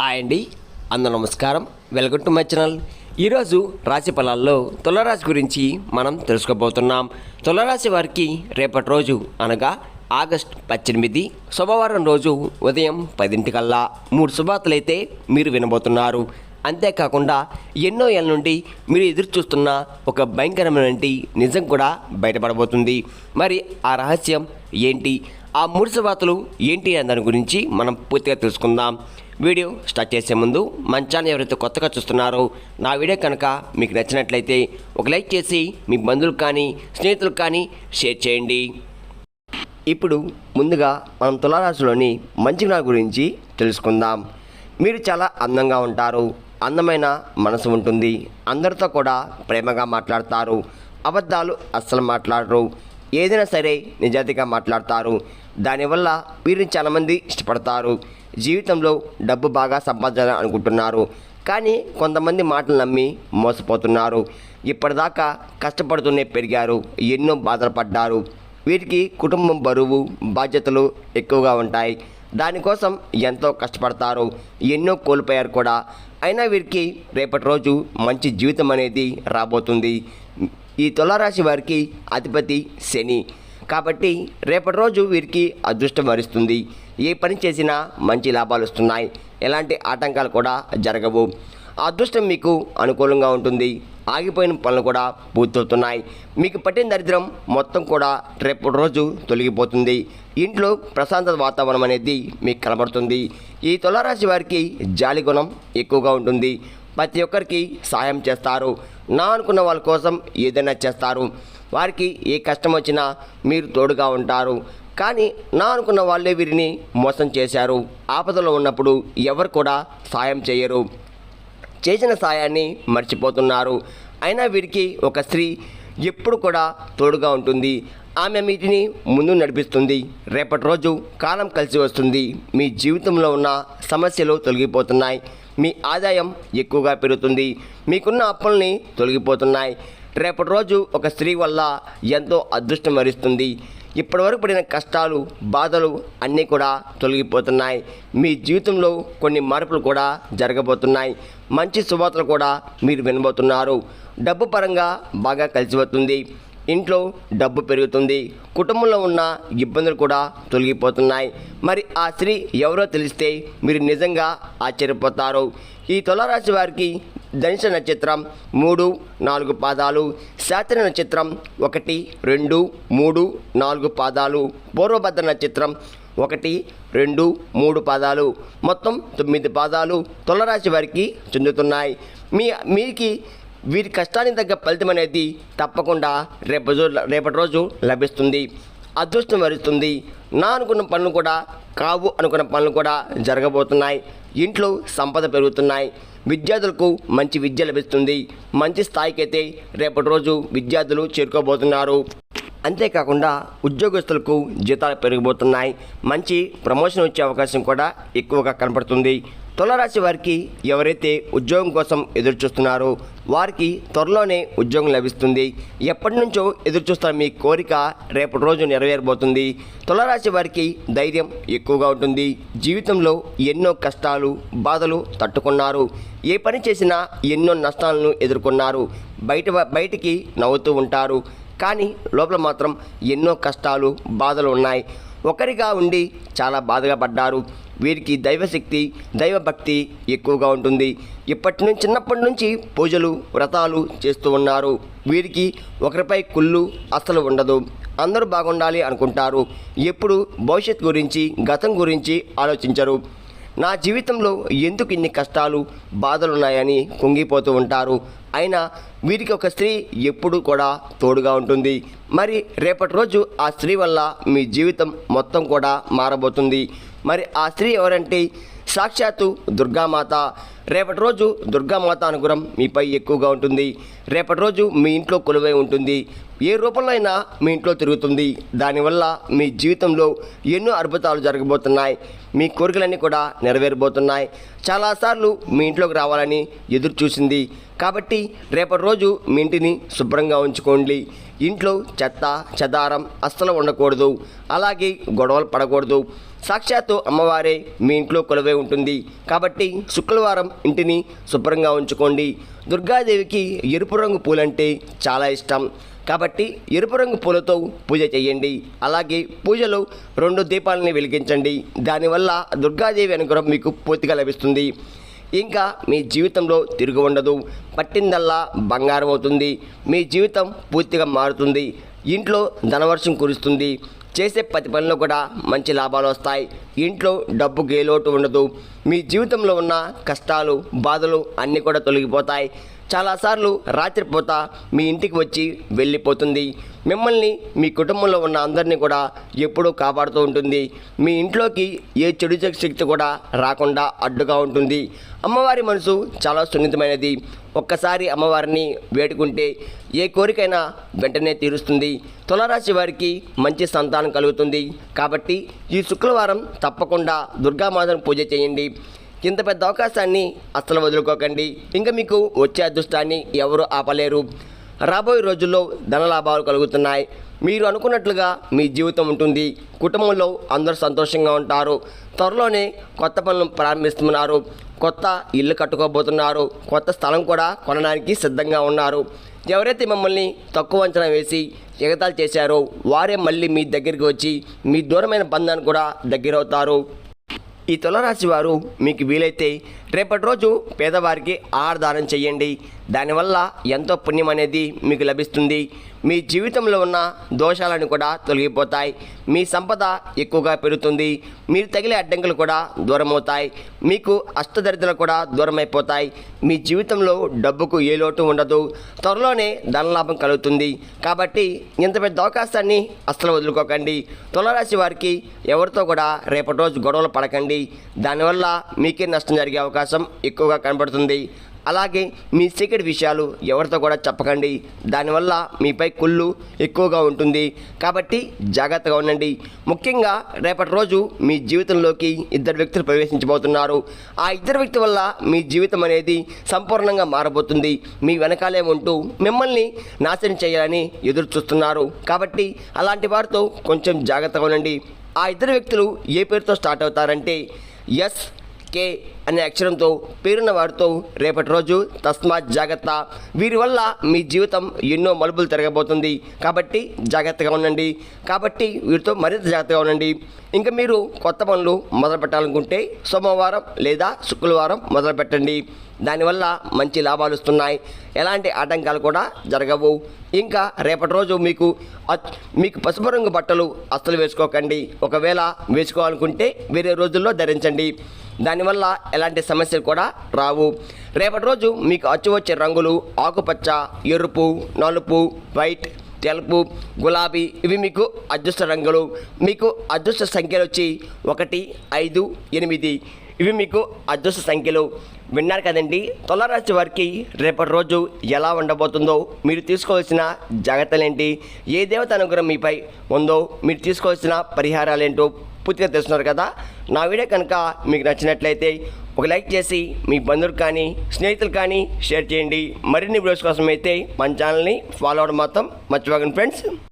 Hi అండి. అందరూ నమస్కారం. Welcome to my channel. ఈరోజు రాశి ఫలాల్లో తులరాశి గురించి మనం తెలుసుకోబోతున్నాం. తులరాశి వారికి రేపటి రోజు అనగా ఆగస్ట్ పద్దెనిమిది సోమవారం రోజు ఉదయం పదింటికల్లా మూడు శుభార్తలైతే మీరు వినబోతున్నారు. అంతేకాకుండా ఎన్నో ఏళ్ళ నుండి మీరు ఎదురు చూస్తున్న ఒక భయంకరమైన నిజం కూడా బయటపడబోతుంది. మరి ఆ రహస్యం ఏంటి? ఆ మూడు శుభార్తలు ఏంటి అనే దాని గురించి మనం పూర్తిగా తెలుసుకుందాం. వీడియో స్టార్ట్ చేసే ముందు మన ఛానల్ ఎవరైతే కొత్తగా చూస్తున్నారో నా వీడియో కనుక మీకు నచ్చినట్లయితే ఒక లైక్ చేసి మీ బంధువులకు కానీ స్నేహితులకు కానీ షేర్ చేయండి. ఇప్పుడు ముందుగా మనం తులారాశిలోని మంచి గుణాల గురించి తెలుసుకుందాం. మీరు చాలా అందంగా ఉంటారు అందమైన మనసు ఉంటుంది అందరితో కూడా ప్రేమగా మాట్లాడతారు అబద్ధాలు అస్సలు మాట్లాడరు ఏదైనా సరే నిజాయితీగా మాట్లాడతారు. దానివల్ల వీరిని చాలామంది ఇష్టపడతారు. జీవితంలో డబ్బు బాగా సంపాదించాలని అనుకుంటున్నారు. కానీ కొంతమంది మాటలు నమ్మి మోసపోతున్నారు. ఇప్పటిదాకా కష్టపడుతూనే పెరిగారు. ఎన్నో బాధలు పడ్డారు. వీరికి కుటుంబం బరువు బాధ్యతలు ఎక్కువగా ఉంటాయి. దానికోసం ఎంతో కష్టపడతారు. ఎన్నో కోల్పోయారు కూడా. అయినా వీరికి రేపటి రోజు మంచి జీవితం అనేది రాబోతుంది. ఈ తులారాశి వారికి అధిపతి శని. కాబట్టి రేపటి రోజు వీరికి అదృష్టం వరిస్తుంది. ఏ పని చేసినా మంచి లాభాలు వస్తున్నాయి. ఎలాంటి ఆటంకాలు కూడా జరగవు. అదృష్టం మీకు అనుకూలంగా ఉంటుంది. ఆగిపోయిన పనులు కూడా పూర్తవుతున్నాయి. మీకు పట్టిన దరిద్రం మొత్తం కూడా రేపటి రోజు తొలగిపోతుంది. ఇంట్లో ప్రశాంత వాతావరణం అనేది మీకు కనబడుతుంది. ఈ తులారాశి వారికి జాలి గుణం ఎక్కువగా ఉంటుంది. ప్రతి ఒక్కరికి సాయం చేస్తారు. నా అనుకున్న వాళ్ళ కోసం ఏదైనా చేస్తారు. వారికి ఏ కష్టం వచ్చినా మీరు తోడుగా ఉంటారు. కానీ నా అనుకున్న వాళ్ళే వీరిని మోసం చేశారు. ఆపదలో ఉన్నప్పుడు ఎవరు కూడా సాయం చేయరు. చేసిన సాయాన్ని మర్చిపోతున్నారు. అయినా వీరికి ఒక స్త్రీ ఎప్పుడు కూడా తోడుగా ఉంటుంది. ఆమె వీటిని ముందు నడిపిస్తుంది. రేపటి రోజు కాలం కలిసి వస్తుంది. మీ జీవితంలో ఉన్న సమస్యలు తొలగిపోతున్నాయి. మీ ఆదాయం ఎక్కువగా పెరుగుతుంది. మీకున్న అప్పుల్ని తొలగిపోతున్నాయి. రేపటి రోజు ఒక స్త్రీ వల్ల ఎంతో అదృష్టం వరిస్తుంది. ఇప్పటివరకు పడిన కష్టాలు బాధలు అన్నీ కూడా తొలగిపోతున్నాయి. మీ జీవితంలో కొన్ని మార్పులు కూడా జరగబోతున్నాయి. మంచి శుభార్తలు కూడా మీరు వినబోతున్నారు. డబ్బు పరంగా బాగా కలిసి వస్తుంది. ఇంట్లో డబ్బు పెరుగుతుంది. కుటుంబంలో ఉన్న ఇబ్బందులు కూడా తొలగిపోతున్నాయి. మరి ఆ స్త్రీ ఎవరో తెలిస్తే మీరు నిజంగా ఆశ్చర్యపోతారు. ఈ తులారాశి వారికి ధనుష నక్షత్రం మూడు నాలుగు పాదాలు శాస్త్ర నక్షత్రం ఒకటి రెండు మూడు నాలుగు పాదాలు పూర్వభద్ర నక్షత్రం ఒకటి రెండు మూడు పాదాలు. మొత్తం తొమ్మిది పాదాలు తులరాశి వారికి చెందుతున్నాయి. మీ మీకు వీరి కష్టానికి తగ్గ ఫలితం అనేది తప్పకుండా రేపు రేపటి రోజు లభిస్తుంది. అదృష్టం వరిస్తుంది. నా అనుకున్న పనులు కూడా కావు అనుకున్న పనులు కూడా జరగబోతున్నాయి. ఇంట్లో సంపద పెరుగుతున్నాయి. విద్యార్థులకు మంచి విద్య లభిస్తుంది. మంచి స్థాయికి అయితే రేపటి రోజు విద్యార్థులు చేరుకోబోతున్నారు. అంతేకాకుండా ఉద్యోగస్తులకు జీతాలు పెరిగిపోతున్నాయి. మంచి ప్రమోషన్ వచ్చే అవకాశం కూడా ఎక్కువగా కనపడుతుంది. తులరాశి వారికి ఎవరైతే ఉద్యోగం కోసం ఎదురు చూస్తున్నారో వారికి త్వరలోనే ఉద్యోగం లభిస్తుంది. ఎప్పటి నుంచో ఎదురు చూస్తున్న మీ కోరిక రేపటి రోజు నెరవేరబోతుంది. తులరాశి వారికి ధైర్యం ఎక్కువగా ఉంటుంది. జీవితంలో ఎన్నో కష్టాలు బాధలు తట్టుకున్నారు. ఏ పని చేసినా ఎన్నో నష్టాలను ఎదుర్కొన్నారు. బయట బయటికి నవ్వుతూ ఉంటారు. కానీ లోపల మాత్రం ఎన్నో కష్టాలు బాధలు ఉన్నాయి. ఒకరిగా ఉండి చాలా బాధగా పడ్డారు. వీరికి దైవశక్తి దైవభక్తి ఎక్కువగా ఉంటుంది. ఇప్పటి నుంచి చిన్నప్పటి నుంచి పూజలు వ్రతాలు చేస్తూ ఉన్నారు. వీరికి ఒకరిపై కుళ్ళు అస్సలు ఉండదు. అందరూ బాగుండాలి అనుకుంటారు. ఎప్పుడు భవిష్యత్ గురించి గతం గురించి ఆలోచించరు. నా జీవితంలో ఎందుకు ఇన్ని కష్టాలు బాధలు ఉన్నాయని కుంగిపోతూ ఉంటారు. అయినా వీరికి ఒక స్త్రీ ఎప్పుడూ కూడా తోడుగా ఉంటుంది. మరి రేపటి రోజు ఆ స్త్రీ వల్ల మీ జీవితం మొత్తం కూడా మారబోతుంది. మరి ఆ స్త్రీ ఎవరంటే సాక్షాత్తు దుర్గామాత. రేపటి రోజు దుర్గామాత అనుగ్రహం మీపై ఎక్కువగా ఉంటుంది. రేపటి రోజు మీ ఇంట్లో కొలువై ఉంటుంది. ఏ రూపంలో అయినా మీ ఇంట్లో తిరుగుతుంది. దానివల్ల మీ జీవితంలో ఎన్నో అద్భుతాలు జరగబోతున్నాయి. మీ కోరికలన్నీ కూడా నెరవేరబోతున్నాయి. చాలాసార్లు మీ ఇంట్లోకి రావాలని ఎదురు చూసింది. కాబట్టి రేపటి రోజు మీ ఇంటిని శుభ్రంగా ఉంచుకోండి. ఇంట్లో చెత్త చెదారం అస్సలు ఉండకూడదు. అలాగే గొడవలు పడకూడదు. సాక్షాత్తు అమ్మవారే మీ ఇంట్లో కొలువై ఉంటుంది. కాబట్టి శుక్రవారం ఇంటిని శుభ్రంగా ఉంచుకోండి. దుర్గాదేవికి ఎరుపు రంగు పూలంటే చాలా ఇష్టం. కాబట్టి ఎరుపు రంగు పూలతో పూజ చేయండి. అలాగే పూజలో రెండు దీపాలని వెలిగించండి. దానివల్ల దుర్గాదేవి అనుగ్రహం మీకు పూర్తిగా లభిస్తుంది. ఇంకా మీ జీవితంలో తిరుగు ఉండదు. పట్టిందల్లా బంగారం అవుతుంది. మీ జీవితం పూర్తిగా మారుతుంది. ఇంట్లో ధనవర్షం కురుస్తుంది. చేసే ప్రతి పనిలో కూడా మంచి లాభాలు వస్తాయి. ఇంట్లో డబ్బు గేలోటు ఉండదు. మీ జీవితంలో ఉన్న కష్టాలు బాధలు అన్నీ కూడా తొలగిపోతాయి. చాలాసార్లు రాత్రిపూట మీ ఇంటికి వచ్చి వెళ్ళిపోతుంది. మిమ్మల్ని మీ కుటుంబంలో ఉన్న అందరినీ కూడా ఎప్పుడూ కాపాడుతూ ఉంటుంది. మీ ఇంట్లోకి ఏ చెడు శక్తి కూడా రాకుండా అడ్డుగా ఉంటుంది. అమ్మవారి మనసు చాలా సున్నితమైనది. ఒక్కసారి అమ్మవారిని వేడుకుంటే ఏ కోరికైనా వెంటనే తీరుస్తుంది. తులరాశి వారికి మంచి సంతానం కలుగుతుంది. కాబట్టి ఈ శుక్రవారం తప్పకుండా దుర్గామాతను పూజ చేయండి. ఇంత పెద్ద అవకాశాన్ని అస్సలు వదులుకోకండి. ఇంకా మీకు వచ్చే అదృష్టాన్ని ఎవరు ఆపలేరు. రాబోయే రోజుల్లో ధనలాభాలు కలుగుతున్నాయి. మీరు అనుకున్నట్లుగా మీ జీవితం ఉంటుంది. కుటుంబంలో అందరూ సంతోషంగా ఉంటారు. త్వరలోనే కొత్త పనులు ప్రారంభిస్తున్నారు. కొత్త ఇల్లు కట్టుకోబోతున్నారు. కొత్త స్థలం కూడా కొనడానికి సిద్ధంగా ఉన్నారు. ఎవరైతే మిమ్మల్ని తక్కువ అంచనా వేసి ఎగతాలు చేశారో వారే మళ్ళీ మీ దగ్గరికి వచ్చి మీ దూరమైన బంధాన్ని కూడా దగ్గరవుతారు. ఈ తులరాశి వారు మీకు వీలైతే రేపటి రోజు పేదవారికి ఆహార దానం చేయండి. దానివల్ల ఎంతో పుణ్యం అనేది మీకు లభిస్తుంది. మీ జీవితంలో ఉన్న దోషాలను కూడా తొలగిపోతాయి. మీ సంపద ఎక్కువగా పెరుగుతుంది. మీరు తగిలే అడ్డంకులు కూడా దూరమవుతాయి. మీకు అష్టదరిద్రలు కూడా దూరమైపోతాయి. మీ జీవితంలో డబ్బుకు ఏ లోటు ఉండదు. త్వరలోనే ధనలాభం కలుగుతుంది. కాబట్టి ఇంత పెద్ద అవకాశాన్ని అస్సలు వదులుకోకండి. తులరాశి వారికి ఎవరితో కూడా రేపటి రోజు గొడవలు పడకండి. దానివల్ల మీకే నష్టం జరిగే అవకాశం ఎక్కువగా కనబడుతుంది. అలాగే మీ సీక్రెట్ విషయాలు ఎవరితో కూడా చెప్పకండి. దానివల్ల మీపై కుళ్ళు ఎక్కువగా ఉంటుంది. కాబట్టి జాగ్రత్తగా ఉండండి. ముఖ్యంగా రేపటి రోజు మీ జీవితంలోకి ఇద్దరు వ్యక్తులు ప్రవేశించబోతున్నారు. ఆ ఇద్దరు వ్యక్తి వల్ల మీ జీవితం అనేది సంపూర్ణంగా మారబోతుంది. మీ వెనకాలే ఉంటూ మిమ్మల్ని నాశనం చేయాలని ఎదురు చూస్తున్నారు. కాబట్టి అలాంటి వారితో కొంచెం జాగ్రత్తగా ఉండండి. ఆ ఇద్దరు వ్యక్తులు ఏ పేరుతో స్టార్ట్ అవుతారంటే ఎస్ కే అనే అక్షరంతో పేరున్న వారితో రేపటి రోజు తస్మాత్ జాగ్రత్త. వీరి వల్ల మీ జీవితం ఎన్నో మలుపులు తిరగబోతుంది. కాబట్టి జాగ్రత్తగా ఉండండి. కాబట్టి వీరితో మరింత జాగ్రత్తగా ఉండండి. ఇంకా మీరు కొత్త పనులు మొదలు పెట్టాలనుకుంటే సోమవారం లేదా శుక్రవారం మొదలు పెట్టండి దానివల్ల మంచి లాభాలు వస్తున్నాయి. ఎలాంటి ఆటంకాలు కూడా జరగవు. ఇంకా రేపటి రోజు మీకు మీకు పసుపు రంగు బట్టలు అస్సలు వేసుకోకండి. ఒకవేళ వేసుకోవాలనుకుంటే వేరే రోజుల్లో ధరించండి. దానివల్ల ఎలాంటి సమస్యలు కూడా రావు. రేపటి రోజు మీకు అచ్చు వచ్చే రంగులు ఆకుపచ్చ ఎరుపు నలుపు వైట్ తెలుపు గులాబీ ఇవి మీకు అదృష్ట రంగులు. మీకు అదృష్ట సంఖ్యలు వచ్చి ఒకటి ఐదు ఎనిమిది. ఇవి మీకు అదృష్ట సంఖ్యలు. విన్నారు కదండి తులారాశి వారికి రేపటి రోజు ఎలా ఉండబోతుందో మీరు తీసుకోవాల్సిన జాగ్రత్తలేంటి? ఏ దేవత అనుగ్రహం మీపై ఉందో మీరు తీసుకోవాల్సిన పరిహారాలేంటో పూర్తిగా తెలుస్తున్నారు కదా? నా వీడియో కనుక మీకు నచ్చినట్లయితే ఒక లైక్ చేసి మీ బంధువులు కానీ స్నేహితులు కానీ షేర్ చేయండి. మరిన్ని వీడియోస్ కోసం అయితే మన ఛానల్ని ఫాలో అవ్వడం మాత్రం మర్చిపోకండి ఫ్రెండ్స్.